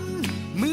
มื่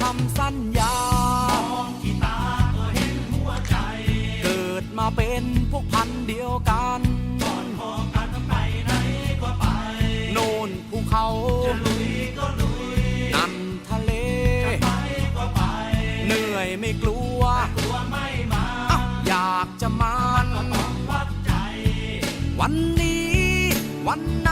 คำสัญญา มองที่ตาก็เห็นหัวใจ เกิดมาเป็นพวกพันเดียวกันก่อนขอกันไปไหนก็ไป โน่นภูเขาจะลุยก็ลุย นั่นทะเล จะไปก็ไป เหนื่อยไม่กลัว กลัวไม่มาอะอยากจะมันก็ต้องวัดใจ วันนี้ วันไหน